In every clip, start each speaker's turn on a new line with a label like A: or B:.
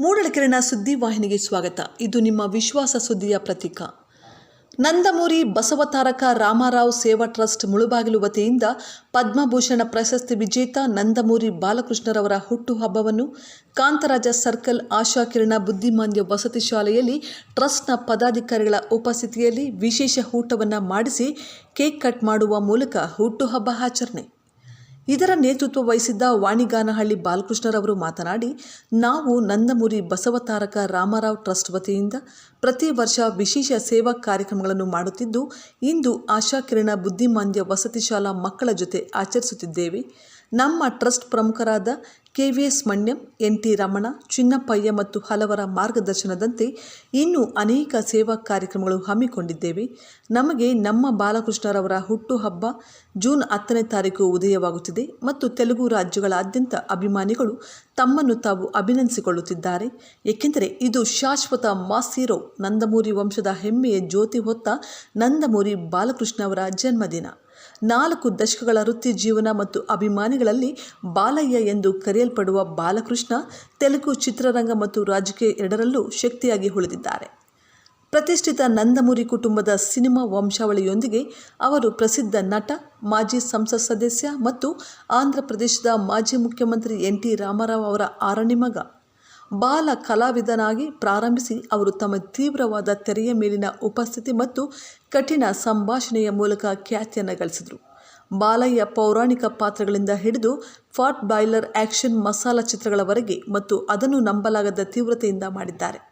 A: ಮೂಡಲಕೆರೆನ ಸುದ್ದಿ ವಾಹಿನಿಗೆ ಸ್ವಾಗತ. ಇದು ನಿಮ್ಮ ವಿಶ್ವಾಸ ಸುದ್ದಿಯ ಪ್ರತೀಕ. ನಂದಮೂರಿ ಬಸವತಾರಕ ರಾಮಾರಾವ್ ಸೇವಾ ಟ್ರಸ್ಟ್ ಮುಳುಬಾಗಿಲು ವತಿಯಿಂದ ಪದ್ಮಭೂಷಣ ಪ್ರಶಸ್ತಿ ವಿಜೇತ ನಂದಮೂರಿ ಬಾಲಕೃಷ್ಣರವರ ಹುಟ್ಟುಹಬ್ಬವನ್ನು ಕಾಂತರಾಜ ಸರ್ಕಲ್ ಆಶಾಕಿರಣ ಬುದ್ಧಿಮಾಂದ್ಯ ವಸತಿ ಶಾಲೆಯಲ್ಲಿ ಟ್ರಸ್ಟ್ನ ಪದಾಧಿಕಾರಿಗಳ ಉಪಸ್ಥಿತಿಯಲ್ಲಿ ವಿಶೇಷ ಊಟವನ್ನು ಮಾಡಿಸಿ ಕೇಕ್ ಕಟ್ ಮಾಡುವ ಮೂಲಕ ಹುಟ್ಟುಹಬ್ಬ ಆಚರಣೆ. ಇದರ ನೇತೃತ್ವ ವಹಿಸಿದ್ದ ವಾಣಿಗಾನಹಳ್ಳಿ ಬಾಲಕೃಷ್ಣರವರು ಮಾತನಾಡಿ ನಾವು ನಂದಮುರಿ ಬಸವತಾರಕ ರಾಮರಾವ್ ಟ್ರಸ್ಟ್ ವತಿಯಿಂದ ಪ್ರತಿ ವರ್ಷ ವಿಶೇಷ ಸೇವಾ ಕಾರ್ಯಕ್ರಮಗಳನ್ನು ಮಾಡುತ್ತಿದ್ದು, ಇಂದು ಆಶಾಕಿರಣ ಬುದ್ಧಿಮಾಂದ್ಯ ವಸತಿ ಶಾಲಾ ಮಕ್ಕಳ ಜೊತೆ ಆಚರಿಸುತ್ತಿದ್ದೇವೆ. ನಮ್ಮ ಟ್ರಸ್ಟ್ ಪ್ರಮುಖರಾದ K V S Manyam, N T Ramana, Chinnappayya ಮತ್ತು ಹಲವರ ಮಾರ್ಗದರ್ಶನದಂತೆ ಇನ್ನೂ ಅನೇಕ ಸೇವಾ ಕಾರ್ಯಕ್ರಮಗಳು ಹಮ್ಮಿಕೊಂಡಿದ್ದೇವೆ. ನಮಗೆ ನಮ್ಮ ಬಾಲಕೃಷ್ಣರವರ ಹುಟ್ಟುಹಬ್ಬ ಜೂನ್ ಹತ್ತನೇ ತಾರೀಕು ಉದಯವಾಗುತ್ತಿದೆ ಮತ್ತು ತೆಲುಗು ರಾಜ್ಯಗಳಾದ್ಯಂತ ಅಭಿಮಾನಿಗಳು ತಮ್ಮನ್ನು ತಾವು ಅಭಿನಂದಿಸಿಕೊಳ್ಳುತ್ತಿದ್ದಾರೆ. ಏಕೆಂದರೆ ಇದು ಶಾಶ್ವತ ಮಾಸಿರೋ ನಂದಮೂರಿ ವಂಶದ ಹೆಮ್ಮೆಯ ಜ್ಯೋತಿ ಹೊತ್ತ ನಂದಮೂರಿ ಬಾಲಕೃಷ್ಣ ಅವರ ಜನ್ಮದಿನ. ನಾಲ್ಕು ದಶಕಗಳ ವೃತ್ತಿ ಜೀವನ ಮತ್ತು ಅಭಿಮಾನಿಗಳಲ್ಲಿ ಬಾಲಯ್ಯ ಎಂದು ಕರೆಯಲ್ಪಡುವ ಬಾಲಕೃಷ್ಣ ತೆಲುಗು ಚಿತ್ರರಂಗ ಮತ್ತು ರಾಜಕೀಯ ಎರಡರಲ್ಲೂ ಶಕ್ತಿಯಾಗಿ ಉಳಿದಿದ್ದಾರೆ. ಪ್ರತಿಷ್ಠಿತ ನಂದಮೂರಿ ಕುಟುಂಬದ ಸಿನಿಮಾ ವಂಶಾವಳಿಯೊಂದಿಗೆ ಅವರು ಪ್ರಸಿದ್ಧ ನಟ, ಮಾಜಿ ಸಂಸತ್ ಸದಸ್ಯ ಮತ್ತು ಆಂಧ್ರ ಪ್ರದೇಶದ ಮಾಜಿ ಮುಖ್ಯಮಂತ್ರಿ ಎನ್ ಟಿ ರಾಮರಾವ್ ಅವರ ಆರನೇ ಮಗ. ಬಾಲ ಕಲಾವಿದನಾಗಿ ಪ್ರಾರಂಭಿಸಿ ಅವರು ತಮ್ಮ ತೀವ್ರವಾದ ತೆರೆಯ ಮೇಲಿನ ಉಪಸ್ಥಿತಿ ಮತ್ತು ಕಠಿಣ ಸಂಭಾಷಣೆಯ ಮೂಲಕ ಖ್ಯಾತಿಯನ್ನು ಗಳಿಸಿದರು. ಬಾಲಯ್ಯ ಪೌರಾಣಿಕ ಪಾತ್ರಗಳಿಂದ ಹಿಡಿದು ಫಾಟ್ ಬಾಯ್ಲರ್ ಆ್ಯಕ್ಷನ್ ಮಸಾಲ ಚಿತ್ರಗಳವರೆಗೆ ಮತ್ತು ಅದನ್ನು ನಂಬಲಾಗದ ತೀವ್ರತೆಯಿಂದ ಮಾಡಿದ್ದಾರೆ.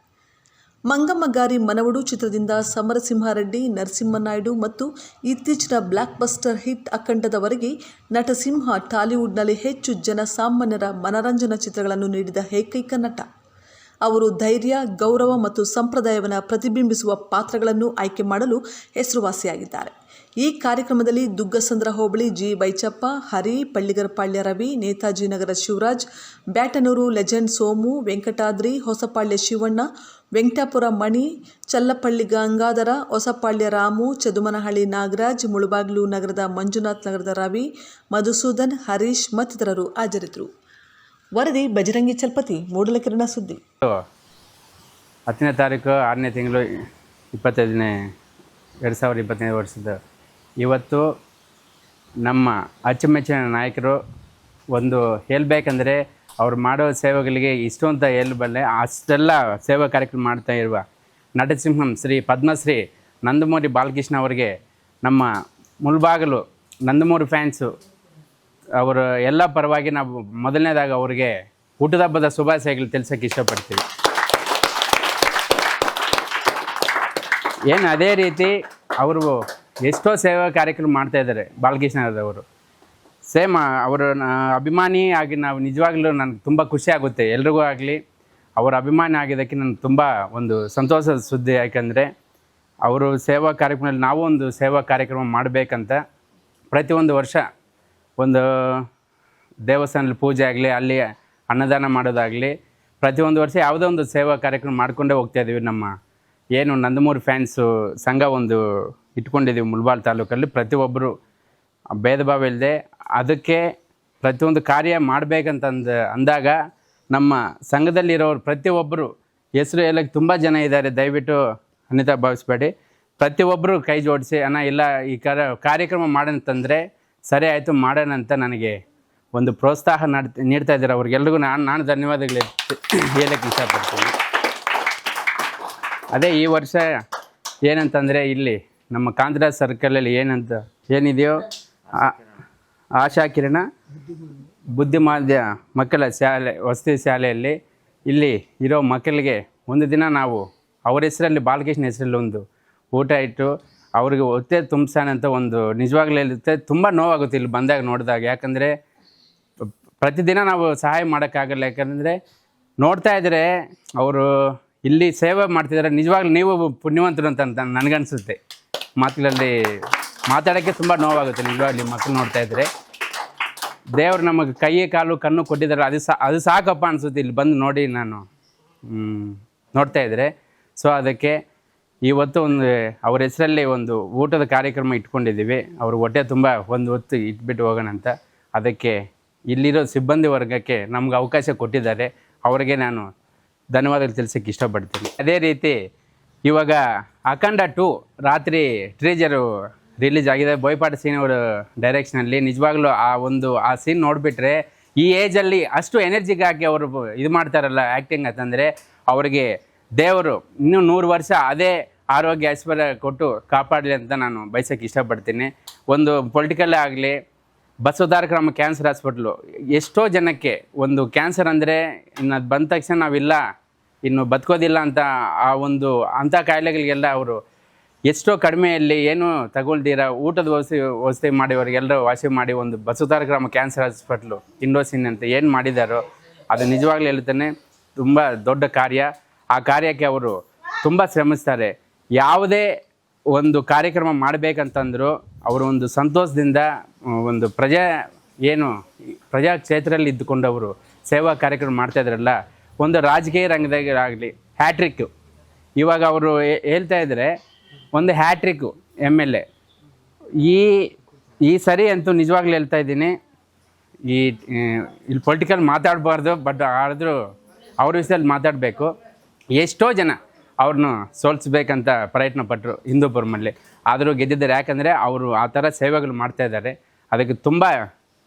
A: ಮಂಗಮ್ಮಗಾರಿ ಮನವಡು ಚಿತ್ರದಿಂದ ಸಮರಸಿಂಹಾರೆಡ್ಡಿ, ನರಸಿಂಹನಾಯ್ಡು ಮತ್ತು ಇತ್ತೀಚಿನ ಬ್ಲಾಕ್ ಬಸ್ಟರ್ ಹಿಟ್ ಅಖಂಡದವರೆಗೆ ನಟಸಿಂಹ ಟಾಲಿವುಡ್ನಲ್ಲಿ ಹೆಚ್ಚು ಜನಸಾಮಾನ್ಯರ ಮನರಂಜನಾ ಚಿತ್ರಗಳನ್ನು ನೀಡಿದ ಏಕೈಕ ನಟ. ಅವರು ಧೈರ್ಯ, ಗೌರವ ಮತ್ತು ಸಂಪ್ರದಾಯವನ್ನು ಪ್ರತಿಬಿಂಬಿಸುವ ಪಾತ್ರಗಳನ್ನು ಆಯ್ಕೆ ಮಾಡಲು ಹೆಸರುವಾಸಿಯಾಗಿದ್ದಾರೆ. ಈ ಕಾರ್ಯಕ್ರಮದಲ್ಲಿ ದುಗ್ಗಸಂದ್ರ ಹೋಬಳಿ ಜಿ ಬೈಚಪ್ಪ ಹರಿ ಪಳ್ಳಿಗರಪಾಳ್ಯ ರವಿ, ನೇತಾಜಿ ನಗರ ಶಿವರಾಜ್, ಬ್ಯಾಟನೂರು ಲೆಜೆಂಡ್ ಸೋಮು, ವೆಂಕಟಾದ್ರಿ, ಹೊಸಪಾಳ್ಯ ಶಿವಣ್ಣ, ವೆಂಕಟಾಪುರ ಮಣಿ, ಚಲ್ಲಪಳ್ಳಿ ಗಂಗಾಧರ, ಹೊಸಪಾಳ್ಯ ರಾಮು, ಚದುಮನಹಳ್ಳಿ ನಾಗರಾಜ್, ಮುಳುಬಾಗ್ಲು ನಗರದ ಮಂಜುನಾಥ್ ನಗರದ ರವಿ, ಮಧುಸೂದನ್, ಹರೀಶ್ ಮತ್ತಿತರರು ಹಾಜರಿದ್ದರು. ವರದಿ ಬಜರಂಗಿ ಚಲಪತಿ, ಮೂಡಲಕಿರಣ ಸುದ್ದಿ.
B: ಹತ್ತನೇ ತಾರೀಕು, ಆರನೇ ತಿಂಗಳು, ಇಪ್ಪತ್ತೈದನೇ, ಎರಡು ಸಾವಿರದ ಇಪ್ಪತ್ತೈದು ವರ್ಷದ ಇವತ್ತು ನಮ್ಮ ಅಚ್ಚುಮೆಚ್ಚಿನ ನಾಯಕರು ಒಂದು ಹೇಳಬೇಕಂದ್ರೆ ಅವ್ರು ಮಾಡೋ ಸೇವೆಗಳಿಗೆ ಇಷ್ಟು ಅಂತ ಹೇಳಬಲ್ಲೆ ಅಷ್ಟೆಲ್ಲ ಸೇವಾ ಕಾರ್ಯಕ್ರಮ ಮಾಡ್ತಾ ಇರುವ ನಟಸಿಂಹಂ ಶ್ರೀ ಪದ್ಮಶ್ರೀ ನಂದಮೂರಿ ಬಾಲಕೃಷ್ಣ ಅವರಿಗೆ ನಮ್ಮ ಮುಲ್ಬಾಗಲು ನಂದಮೂರಿ ಫ್ಯಾನ್ಸು ಅವರು ಎಲ್ಲ ಪರವಾಗಿ ನಾವು ಮೊದಲನೇದಾಗ ಅವರಿಗೆ ಊಟದ ಹಬ್ಬದ ಶುಭಾಶಯಗಳು ತಿಳಿಸೋಕ್ಕೆ ಇಷ್ಟಪಡ್ತೀವಿ. ಏನು ಅದೇ ರೀತಿ ಅವರು ಎಷ್ಟೋ ಸೇವಾ ಕಾರ್ಯಕ್ರಮ ಮಾಡ್ತಾ ಇದ್ದಾರೆ ಬಾಲಕೃಷ್ಣರವರು ಸೇಮ್ ಅವರ ಅಭಿಮಾನಿ ಆಗಿ ನಾವು ನಿಜವಾಗ್ಲೂ ನನಗೆ ತುಂಬ ಖುಷಿ ಆಗುತ್ತೆ. ಎಲ್ರಿಗೂ ಆಗಲಿ ಅವರ ಅಭಿಮಾನಿ ಆಗಿದ್ದಕ್ಕೆ ನನಗೆ ತುಂಬ ಒಂದು ಸಂತೋಷದ ಸುದ್ದಿ. ಯಾಕಂದರೆ ಅವರು ಸೇವಾ ಕಾರ್ಯಕ್ರಮದಲ್ಲಿ ನಾವು ಒಂದು ಸೇವಾ ಕಾರ್ಯಕ್ರಮ ಮಾಡಬೇಕಂತ ಪ್ರತಿಯೊಂದು ವರ್ಷ ಒಂದು ದೇವಸ್ಥಾನದಲ್ಲಿ ಪೂಜೆ ಆಗಲಿ, ಅಲ್ಲಿ ಅನ್ನದಾನ ಮಾಡೋದಾಗಲಿ ಪ್ರತಿಯೊಂದು ವರ್ಷ ಯಾವುದೋ ಒಂದು ಸೇವಾ ಕಾರ್ಯಕ್ರಮ ಮಾಡಿಕೊಂಡೇ ಹೋಗ್ತಾ ಇದ್ದೀವಿ ನಮ್ಮ ಏನು ನಂದಮೂರು ಫ್ಯಾನ್ಸು ಸಂಘ ಒಂದು ಇಟ್ಕೊಂಡಿದ್ದೀವಿ ಮುಲ್ಬಾಲ್ ತಾಲೂಕಲ್ಲಿ. ಪ್ರತಿಯೊಬ್ಬರು ಭೇದ ಭಾವ ಇಲ್ಲದೆ ಅದಕ್ಕೆ ಪ್ರತಿಯೊಂದು ಕಾರ್ಯ ಮಾಡಬೇಕಂತಂದು, ಅಂದಾಗ ನಮ್ಮ ಸಂಘದಲ್ಲಿರೋರು ಪ್ರತಿಯೊಬ್ಬರು ಹೆಸರು ಹೇಳಕ್ಕೆ ತುಂಬ ಜನ ಇದ್ದಾರೆ. ದಯವಿಟ್ಟು ಅನಿತಾ ಭಾವಿಸ್ಬೇಡಿ. ಪ್ರತಿಯೊಬ್ಬರು ಕೈ ಜೋಡಿಸಿ, ಅಣ್ಣ, ಇಲ್ಲ, ಈ ಕಾರ, ಕಾರ್ಯಕ್ರಮ ಮಾಡೋಣಂತಂದರೆ ಸರಿ ಆಯಿತು, ಮಾಡೋಣ ಅಂತ ನನಗೆ ಒಂದು ಪ್ರೋತ್ಸಾಹ ನಡ್, ನೀಡ್ತಾ ಇದ್ದಾರೆ ಅವ್ರಿಗೆಲ್ರಿಗೂ. ನಾನು ನಾನು ಧನ್ಯವಾದಗಳು ಹೇಳಕ್ಕೆ ಇಷ್ಟಪಡ್ತೀನಿ. ಅದೇ ಈ ವರ್ಷ ಏನಂತಂದರೆ ಇಲ್ಲಿ ನಮ್ಮ ಕಾಂತರಾಜ್ ಸರ್ಕಲಲ್ಲಿ ಏನಂತ, ಏನಿದೆಯೋ ಆಶಾ ಕಿರಣ, ಬುದ್ಧಿಮಾಂದ್ಯ ಮಕ್ಕಳ ಶಾಲೆ, ವಸತಿ ಶಾಲೆಯಲ್ಲಿ ಇಲ್ಲಿ ಇರೋ ಮಕ್ಕಳಿಗೆ ಒಂದು ದಿನ ನಾವು ಅವರ ಹೆಸರಲ್ಲಿ, ಬಾಲಕೃಷ್ಣ ಹೆಸರಲ್ಲಿ ಒಂದು ಊಟ ಇಟ್ಟು ಅವ್ರಿಗೆ ಒತ್ತೆ ತುಂಬಿಸೋಣ ಅಂತ ಒಂದು ನಿಜವಾಗ್ಲೂ ಇರುತ್ತೆ ತುಂಬ ನೋವಾಗುತ್ತೆ ಇಲ್ಲಿ ಬಂದಾಗ ನೋಡಿದಾಗ. ಯಾಕಂದರೆ ಪ್ರತಿದಿನ ನಾವು ಸಹಾಯ ಮಾಡೋಕ್ಕಾಗಲ್ಲ. ಯಾಕಂದರೆ ನೋಡ್ತಾ ಇದ್ದರೆ ಅವರು ಇಲ್ಲಿ ಸೇವೆ ಮಾಡ್ತಿದ್ದಾರೆ. ನಿಜವಾಗ್ಲೂ ನೀವು ಪುಣ್ಯವಂತರು ಅಂತ ಅಂತ ನನಗನ್ಸುತ್ತೆ. ಮಾತುಗಳಲ್ಲಿ ಮಾತಾಡೋಕ್ಕೆ ತುಂಬ ನೋವಾಗುತ್ತೆ. ನಿಜವಾಗ್ಲಿ ಮಕ್ಕಳು ನೋಡ್ತಾ ಇದ್ರೆ. ದೇವ್ರು ನಮಗೆ ಕೈ ಕಾಲು ಕಣ್ಣು ಕೊಟ್ಟಿದ್ದಾರೆ. ಅದು ಸಾ, ಅದು ಸಾಕಪ್ಪ ಅನಿಸುತ್ತೆ. ಇಲ್ಲಿ ಬಂದು ನೋಡಿ ನಾನು. ನೋಡ್ತಾ ಇದ್ದರೆ ಸೊ ಅದಕ್ಕೆ ಇವತ್ತು ಒಂದು, ಅವ್ರ ಹೆಸರಲ್ಲಿ ಒಂದು ಊಟದ ಕಾರ್ಯಕ್ರಮ ಇಟ್ಕೊಂಡಿದ್ದೀವಿ. ಅವರು ಹೊಟ್ಟೆ ತುಂಬ ಒಂದು ಹೊತ್ತು ಇಟ್ಬಿಟ್ಟು ಹೋಗೋಣ ಅಂತ. ಅದಕ್ಕೆ ಇಲ್ಲಿರೋ ಸಿಬ್ಬಂದಿ ವರ್ಗಕ್ಕೆ ನಮ್ಗೆ ಅವಕಾಶ ಕೊಟ್ಟಿದ್ದಾರೆ. ಅವರಿಗೆ ನಾನು ಧನ್ಯವಾದಗಳು ತಿಳಿಸೋಕ್ಕೆ ಇಷ್ಟಪಡ್ತೀನಿ. ಅದೇ ರೀತಿ ಇವಾಗ ಅಖಂಡ ಟು ರಾತ್ರಿ ಟ್ರೀಜರು ರಿಲೀಸ್ ಆಗಿದೆ. ಬೋಯ್ಪಾಟ್ ಸೀನ್ ಅವರು ಡೈರೆಕ್ಷನಲ್ಲಿ ನಿಜವಾಗ್ಲೂ ಆ ಒಂದು, ಆ ಸೀನ್ ನೋಡಿಬಿಟ್ರೆ ಈ ಏಜಲ್ಲಿ ಅಷ್ಟು ಎನರ್ಜಿಗಾಗಿ ಅವರು ಇದು ಮಾಡ್ತಾರಲ್ಲ ಆ್ಯಕ್ಟಿಂಗ್ ಅಂತಂದರೆ ಅವರಿಗೆ ದೇವರು ಇನ್ನೂ ನೂರು ವರ್ಷ ಅದೇ ಆರೋಗ್ಯ ಐಶ್ವರ್ಯ ಕೊಟ್ಟು ಕಾಪಾಡಲಿ ಅಂತ ನಾನು ಬಯಸೋಕ್ಕೆ ಇಷ್ಟಪಡ್ತೀನಿ. ಒಂದು ಪೊಲಿಟಿಕಲ್ಲೇ ಆಗಲಿ ಬಸವಧಾರಕ್ರಮ ಕ್ಯಾನ್ಸರ್ ಹಾಸ್ಪಿಟ್ಲು ಎಷ್ಟೋ ಜನಕ್ಕೆ ಒಂದು ಕ್ಯಾನ್ಸರ್ ಅಂದರೆ ಅದು ಬಂದ ತಕ್ಷಣ ನಾವಿಲ್ಲ. ಇನ್ನು ಬದುಕೋದಿಲ್ಲ ಅಂತ ಆ ಒಂದು ಅಂಥ ಕಾಯಿಲೆಗಳಿಗೆಲ್ಲ ಅವರು ಎಷ್ಟೋ ಕಡಿಮೆಯಲ್ಲಿ ಏನು ತಗೊಳ್ದಿರ ಊಟದ ವ್ಯವಸ್ಥೆ ವ್ಯವಸ್ಥೆ ಮಾಡಿವರಿಗೆಲ್ಲರೂ ವಾಸಿ ಮಾಡಿ ಒಂದು ಬಸವತಾರಕ್ರಮ ಕ್ಯಾನ್ಸರ್ ಹಾಸ್ಪಿಟ್ಲು, ಇಂಡೋಸಿನ್ ಅಂತ ಏನು ಮಾಡಿದಾರೋ ಅದು ನಿಜವಾಗ್ಲೂ ಹೇಳ್ತಾನೆ, ತುಂಬ ದೊಡ್ಡ ಕಾರ್ಯ. ಆ ಕಾರ್ಯಕ್ಕೆ ಅವರು ತುಂಬ ಶ್ರಮಿಸ್ತಾರೆ. ಯಾವುದೇ ಒಂದು ಕಾರ್ಯಕ್ರಮ ಮಾಡಬೇಕಂತಂದ್ರು ಅವರು ಒಂದು ಸಂತೋಷದಿಂದ ಒಂದು ಪ್ರಜಾ ಏನು ಪ್ರಜಾ ಕ್ಷೇತ್ರದಲ್ಲಿ ಇದ್ದುಕೊಂಡು ಅವರು ಸೇವಾ ಕಾರ್ಯಕ್ರಮ ಮಾಡ್ತಾ ಇದ್ರಲ್ಲ ಒಂದು ರಾಜಕೀಯ ರಂಗದಾಗ ಆಗಲಿ ಹ್ಯಾಟ್ರಿಕ್ಕು ಇವಾಗ ಅವರು ಹೇಳ್ತಾ ಇದ್ದಾರೆ ಒಂದು ಹ್ಯಾಟ್ರಿಕ್ಕು ಎಂ ಎಲ್ ಎ ಈ ಈ ಸರಿ ಅಂತೂ ನಿಜವಾಗ್ಲೂ ಹೇಳ್ತಾ ಇದ್ದೀನಿ. ಈ ಇಲ್ಲಿ ಪೊಲಿಟಿಕಲ್ ಮಾತಾಡಬಾರ್ದು ಬಟ್ ಆದರೂ ಅವ್ರ ವಿಷಯದಲ್ಲಿ ಮಾತಾಡಬೇಕು. ಎಷ್ಟೋ ಜನ ಅವ್ರನ್ನ ಸೋಲಿಸ್ಬೇಕಂತ ಪ್ರಯತ್ನ ಪಟ್ಟರು ಹಿಂದೂಪುರಮಲ್ಲಿ. ಆದರೂ ಗೆದ್ದಿದ್ದಾರೆ. ಯಾಕಂದರೆ ಅವರು ಆ ಥರ ಸೇವೆಗಳು ಮಾಡ್ತಾಯಿದ್ದಾರೆ ಅದಕ್ಕೆ ತುಂಬ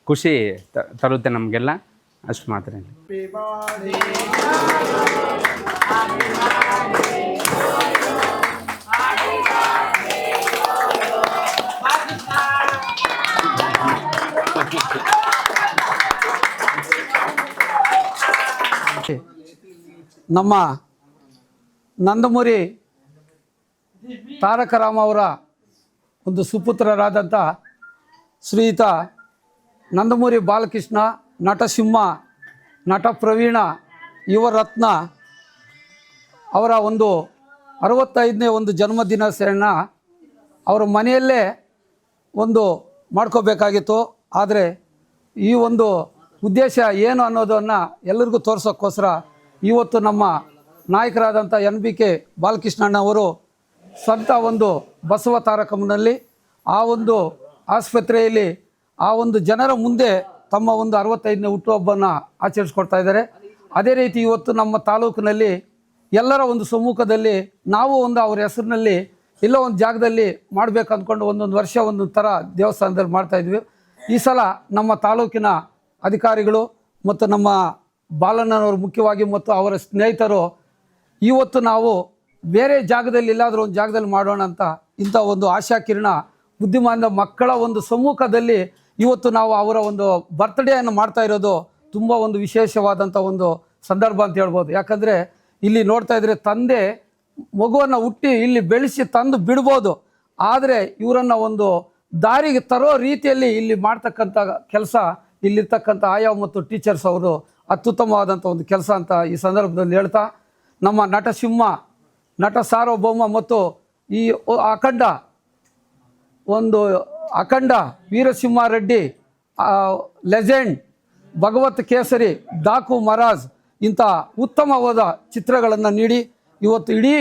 B: ಖುಷಿ ತರುತ್ತೆ ನಮಗೆಲ್ಲ. ಅಷ್ಟು ಮಾತ್ರ
C: ನಮ್ಮ ನಂದಮುರಿ ತಾರಕ ರಾಮ ಅವರ ಒಂದು ಸುಪುತ್ರರಾದಂಥ ಶ್ರೀಯುತ ನಂದಮೂರಿ ಬಾಲಕೃಷ್ಣ ನಟಸಿಂಹ ನಟ ಪ್ರವೀಣ ಯುವರತ್ನ ಅವರ ಒಂದು ಅರವತ್ತೈದನೇ ಒಂದು ಜನ್ಮದಿನಾಚರಣೆ ಅವರ ಮನೆಯಲ್ಲೇ ಒಂದು ಮಾಡ್ಕೋಬೇಕಾಗಿತ್ತು. ಆದರೆ ಈ ಒಂದು ಉದ್ದೇಶ ಏನು ಅನ್ನೋದನ್ನು ಎಲ್ಲರಿಗೂ ತೋರಿಸೋಕ್ಕೋಸ್ಕರ ಇವತ್ತು ನಮ್ಮ ನಾಯಕರಾದಂಥ ಎನ್ ಬಿ ಕೆ ಬಾಲಕೃಷ್ಣಣ್ಣವರು ಸ್ವಂತ ಒಂದು ಬಸವ ತಾರಕಂನಲ್ಲಿ ಆ ಒಂದು ಆಸ್ಪತ್ರೆಯಲ್ಲಿ ಆ ಒಂದು ಜನರ ಮುಂದೆ ತಮ್ಮ ಒಂದು ಅರವತ್ತೈದನೇ ಹುಟ್ಟುಹಬ್ಬನ ಆಚರಿಸ್ಕೊಡ್ತಾ ಇದ್ದಾರೆ. ಅದೇ ರೀತಿ ಇವತ್ತು ನಮ್ಮ ತಾಲೂಕಿನಲ್ಲಿ ಎಲ್ಲರ ಒಂದು ಸಮ್ಮುಖದಲ್ಲಿ ನಾವು ಒಂದು ಅವ್ರ ಹೆಸರಿನಲ್ಲಿ ಎಲ್ಲೋ ಒಂದು ಜಾಗದಲ್ಲಿ ಮಾಡಬೇಕು ಅಂದ್ಕೊಂಡು ಒಂದೊಂದು ವರ್ಷ ಒಂದೊಂದು ಥರ ದೇವಸ್ಥಾನದಲ್ಲಿ ಮಾಡ್ತಾ ಇದ್ವಿ. ಈ ಸಲ ನಮ್ಮ ತಾಲೂಕಿನ ಅಧಿಕಾರಿಗಳು ಮತ್ತು ನಮ್ಮ ಬಾಲಣ್ಣನವರು ಮುಖ್ಯವಾಗಿ ಮತ್ತು ಅವರ ಸ್ನೇಹಿತರು ಇವತ್ತು ನಾವು ಬೇರೆ ಜಾಗದಲ್ಲಿ ಇಲ್ಲಾದರೂ ಒಂದು ಜಾಗದಲ್ಲಿ ಮಾಡೋಣ ಅಂತ ಇಂಥ ಒಂದು ಆಶಾಕಿರಣ, ಬುದ್ಧಿಮಾನದ ಮಕ್ಕಳ ಒಂದು ಸಮ್ಮುಖದಲ್ಲಿ ಇವತ್ತು ನಾವು ಅವರ ಒಂದು ಬರ್ತ್ಡೇಯನ್ನು ಮಾಡ್ತಾ ಇರೋದು ತುಂಬ ಒಂದು ವಿಶೇಷವಾದಂಥ ಒಂದು ಸಂದರ್ಭ ಅಂತ ಹೇಳ್ಬೋದು. ಯಾಕಂದರೆ ಇಲ್ಲಿ ನೋಡ್ತಾ ಇದ್ರೆ ತಂದೆ ಮಗುವನ್ನು ಹುಟ್ಟಿ ಇಲ್ಲಿ ಬೆಳೆಸಿ ತಂದು ಬಿಡ್ಬೋದು. ಆದರೆ ಇವರನ್ನು ಒಂದು ದಾರಿಗೆ ತರೋ ರೀತಿಯಲ್ಲಿ ಇಲ್ಲಿ ಮಾಡ್ತಕ್ಕಂಥ ಕೆಲಸ ಇಲ್ಲಿರ್ತಕ್ಕಂಥ ಆಯಾ ಮತ್ತು ಟೀಚರ್ಸ್ ಅವರು ಅತ್ಯುತ್ತಮವಾದಂಥ ಒಂದು ಕೆಲಸ ಅಂತ ಈ ಸಂದರ್ಭದಲ್ಲಿ ಹೇಳ್ತಾ, ನಮ್ಮ ನಟಸಿಂಹ ನಟ ಸಾರ್ವಭೌಮ ಮತ್ತು ಈ ಅಖಂಡ ಒಂದು ಅಖಂಡ ವೀರಸಿಂಹ ರೆಡ್ಡಿ ಲೆಜೆಂಡ್ ಭಗವತ್ ಕೇಸರಿ ದಾಕು ಮಹಾರಾಜ್ ಇಂಥ ಉತ್ತಮವಾದ ಚಿತ್ರಗಳನ್ನು ನೀಡಿ ಇವತ್ತು ಇಡೀ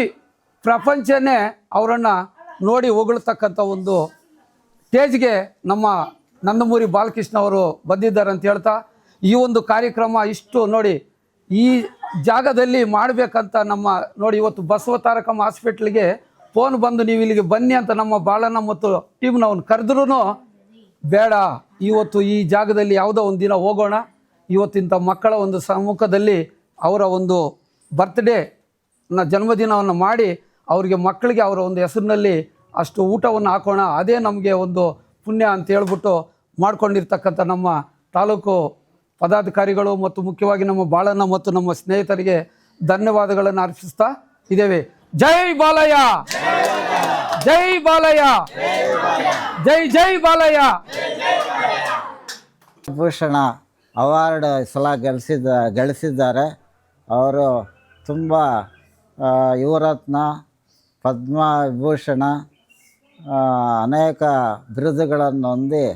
C: ಪ್ರಪಂಚನೇ ಅವರನ್ನು ನೋಡಿ ಹೊಗಳ್ತಕ್ಕಂಥ ಒಂದು ಸ್ಟೇಜ್ಗೆ ನಮ್ಮ ನಂದಮೂರಿ ಬಾಲಕೃಷ್ಣ ಅವರು ಬಂದಿದ್ದಾರೆ ಅಂತ ಹೇಳ್ತಾ, ಈ ಒಂದು ಕಾರ್ಯಕ್ರಮ ಇಷ್ಟು ನೋಡಿ, ಈ ಜಾಗದಲ್ಲಿ ಮಾಡಬೇಕಂತ ನಮ್ಮ ನೋಡಿ ಇವತ್ತು ಬಸವ ತಾರಕಮ್ಮ ಹಾಸ್ಪಿಟ್ಲಿಗೆ ಫೋನ್ ಬಂದು ನೀವು ಇಲ್ಲಿಗೆ ಬನ್ನಿ ಅಂತ ನಮ್ಮ ಬಾಳಣ್ಣ ಮತ್ತು ಟೀಮ್ನವ್ನು ಕರೆದ್ರೂ ಬೇಡ, ಇವತ್ತು ಈ ಜಾಗದಲ್ಲಿ ಯಾವುದೋ ಒಂದು ದಿನ ಹೋಗೋಣ. ಇವತ್ತಿಂಥ ಮಕ್ಕಳ ಒಂದು ಸಮ್ಮುಖದಲ್ಲಿ ಅವರ ಒಂದು ಬರ್ತ್ಡೇ ನ ಜನ್ಮದಿನವನ್ನು ಮಾಡಿ ಅವರಿಗೆ ಮಕ್ಕಳಿಗೆ ಅವರ ಒಂದು ಹೆಸರಿನಲ್ಲಿ ಅಷ್ಟು ಊಟವನ್ನು ಹಾಕೋಣ. ಅದೇ ನಮಗೆ ಒಂದು ಪುಣ್ಯ ಅಂತ ಹೇಳ್ಬಿಟ್ಟು ಮಾಡ್ಕೊಂಡಿರ್ತಕ್ಕಂಥ ನಮ್ಮ ತಾಲೂಕು ಪದಾಧಿಕಾರಿಗಳು ಮತ್ತು ಮುಖ್ಯವಾಗಿ ನಮ್ಮ ಬಾಳಣ್ಣ ಮತ್ತು ನಮ್ಮ ಸ್ನೇಹಿತರಿಗೆ ಧನ್ಯವಾದಗಳನ್ನು ಅರ್ಪಿಸ್ತಾ ಇದ್ದೇವೆ. ಜೈ ಬಾಲಯ್ಯ! ಜೈ ಬಾಲಯ್ಯ. ಜೈ ಜೈ ಬಾಲಯ್ಯ.
D: ಭೂಷಣ ಅವಾರ್ಡ್ ಸಲ ಗಳಿಸಿದ ಗಳಿಸಿದ್ದಾರೆ. ಅವರು ತುಂಬ ಯುವರತ್ನ, ಪದ್ಮವಿಭೂಷಣ ಅನೇಕ ಬಿರುದುಗಳನ್ನು ಹೊಂದಿ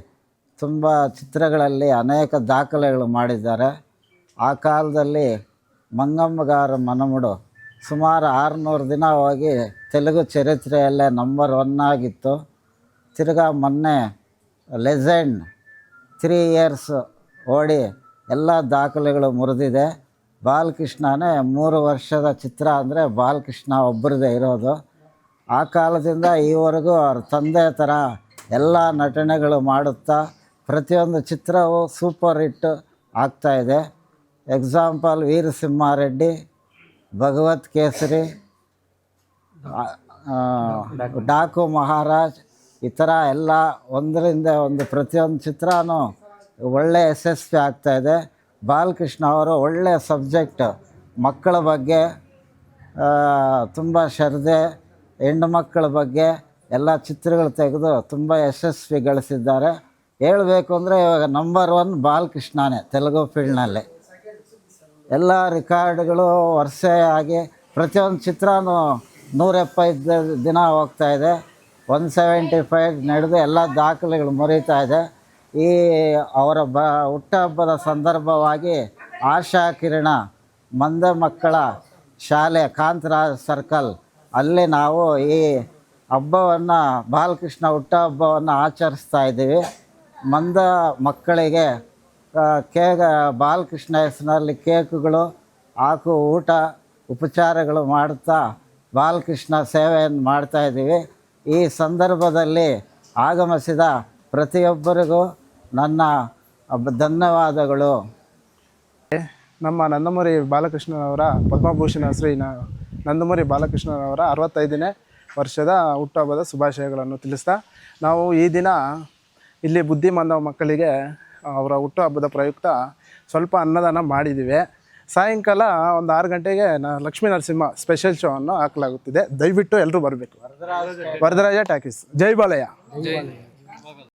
D: ತುಂಬ ಚಿತ್ರಗಳಲ್ಲಿ ಅನೇಕ ದಾಖಲೆಗಳು ಮಾಡಿದ್ದಾರೆ. ಆ ಕಾಲದಲ್ಲಿ ಮಂಗಮ್ಮಗಾರ ಮನಮುಡು ಸುಮಾರು ಆರುನೂರು ದಿನ ಹೋಗಿ ತೆಲುಗು ಚರಿತ್ರೆಯಲ್ಲೇ ನಂಬರ್ ಒನ್ ಆಗಿತ್ತು. ತಿರ್ಗಾ ಮೊನ್ನೆ ಲೆಜೆಂಡ್ ತ್ರೀ ಇಯರ್ಸ್ ಓಡಿ ಎಲ್ಲ ದಾಖಲೆಗಳು ಮುರಿದಿದೆ. ಬಾಲಕೃಷ್ಣನೇ ಮೂರು ವರ್ಷದ ಚಿತ್ರ ಅಂದರೆ ಬಾಲಕೃಷ್ಣ ಒಬ್ಬರದೇ ಇರೋದು. ಆ ಕಾಲದಿಂದ ಈವರೆಗೂ ಅವ್ರ ತಂದೆ ಥರ ಎಲ್ಲ ನಟನೆಗಳು ಮಾಡುತ್ತಾ ಪ್ರತಿಯೊಂದು ಚಿತ್ರವು ಸೂಪರ್ ಹಿಟ್ ಆಗ್ತಾಯಿದೆ ಎಕ್ಸಾಂಪಲ್ ವೀರಸಿಂಹಾರೆಡ್ಡಿ, ಭಗವತ್ ಕೇಸರಿ ಡಾಕು ಮಹಾರಾಜ್ ಈ ಥರ ಎಲ್ಲ ಒಂದರಿಂದ ಒಂದು ಪ್ರತಿಯೊಂದು ಚಿತ್ರನೂ ಒಳ್ಳೆ ಯಶಸ್ವಿ ಆಗ್ತಾಯಿದೆ ಬಾಲಕೃಷ್ಣ ಅವರು ಒಳ್ಳೆಯ ಸಬ್ಜೆಕ್ಟ್. ಮಕ್ಕಳ ಬಗ್ಗೆ ತುಂಬ ಶ್ರದ್ಧೆ. ಹೆಣ್ಣು ಮಕ್ಕಳ ಬಗ್ಗೆ ಎಲ್ಲ ಚಿತ್ರಗಳು ತೆಗೆದು ತುಂಬ ಯಶಸ್ವಿ ಗಳಿಸಿದ್ದಾರೆ. ಹೇಳಬೇಕು ಅಂದರೆ ಇವಾಗ ನಂಬರ್ ಒನ್ ಬಾಲಕೃಷ್ಣನೇ ತೆಲುಗು ಫೀಲ್ಡ್ನಲ್ಲಿ ಎಲ್ಲ ರೆಕಾರ್ಡ್ಗಳು ವರ್ಷ ಆಗಿ ಪ್ರತಿಯೊಂದು ಚಿತ್ರನೂ ನೂರ ಎಪ್ಪತ್ತು ದಿನ ಹೋಗ್ತಾ ಇದೆ. ಒನ್ ಸೆವೆಂಟಿ ಫೈವ್ ನಡೆದು ಎಲ್ಲ ದಾಖಲೆಗಳು ಮುರಿತಾ ಇದೆ. ಈ ಅವರ ಬ ಹುಟ್ಟುಹಬ್ಬದ ಸಂದರ್ಭವಾಗಿ ಆಶಾ ಕಿರಣ, ಮಂದ ಮಕ್ಕಳ ಶಾಲೆ, ಕಾಂತರಾಜ್ ಸರ್ಕಲ್, ಅಲ್ಲಿ ನಾವು ಈ ಹಬ್ಬವನ್ನು, ಬಾಲಕೃಷ್ಣ ಹುಟ್ಟಹಬ್ಬವನ್ನು ಆಚರಿಸ್ತಾ ಇದ್ದೀವಿ. ಮಂದ ಮಕ್ಕಳಿಗೆ ಕೇ ಬಾಲಕೃಷ್ಣ ಹೆಸರಿನಲ್ಲಿ ಕೇಕುಗಳು ಹಾಕು ಊಟ, ಉಪಚಾರಗಳು ಮಾಡುತ್ತಾ ಬಾಲಕೃಷ್ಣ ಸೇವೆಯನ್ನು ಮಾಡ್ತಾ ಇದ್ದೀವಿ. ಈ ಸಂದರ್ಭದಲ್ಲಿ ಆಗಮಿಸಿದ ಪ್ರತಿಯೊಬ್ಬರಿಗೂ ನನ್ನ ಧನ್ಯವಾದಗಳು.
E: ನಮ್ಮ ನಂದಮುರಿ ಬಾಲಕೃಷ್ಣನವರ ಪದ್ಮಭೂಷಣ ಶ್ರೀ ನಂದಮುರಿ ಬಾಲಕೃಷ್ಣನವರ ಅರವತ್ತೈದನೇ ವರ್ಷದ ಹುಟ್ಟುಹಬ್ಬದ ಶುಭಾಶಯಗಳನ್ನು ತಿಳಿಸ್ತಾ, ನಾವು ಈ ದಿನ ಇಲ್ಲಿ ಬುದ್ಧಿಮಾಂದವ ಮಕ್ಕಳಿಗೆ ಅವರ ಹುಟ್ಟುಹಬ್ಬದ ಪ್ರಯುಕ್ತ ಸ್ವಲ್ಪ ಅನ್ನದಾನ ಮಾಡಿದ್ದೀವಿ. ಸಾಯಂಕಾಲ ಒಂದು ಆರು ಗಂಟೆಗೆ ನಾ ಲಕ್ಷ್ಮೀ ನರಸಿಂಹ ಸ್ಪೆಷಲ್ ಶೋ ಅನ್ನು ಹಾಕಲಾಗುತ್ತಿದೆ. ದಯವಿಟ್ಟು ಎಲ್ಲರೂ ಬರಬೇಕು. ವರದರಾಜ ಟಾಕೀಸ್. ಜೈ ಬಾಲಯ್ಯ.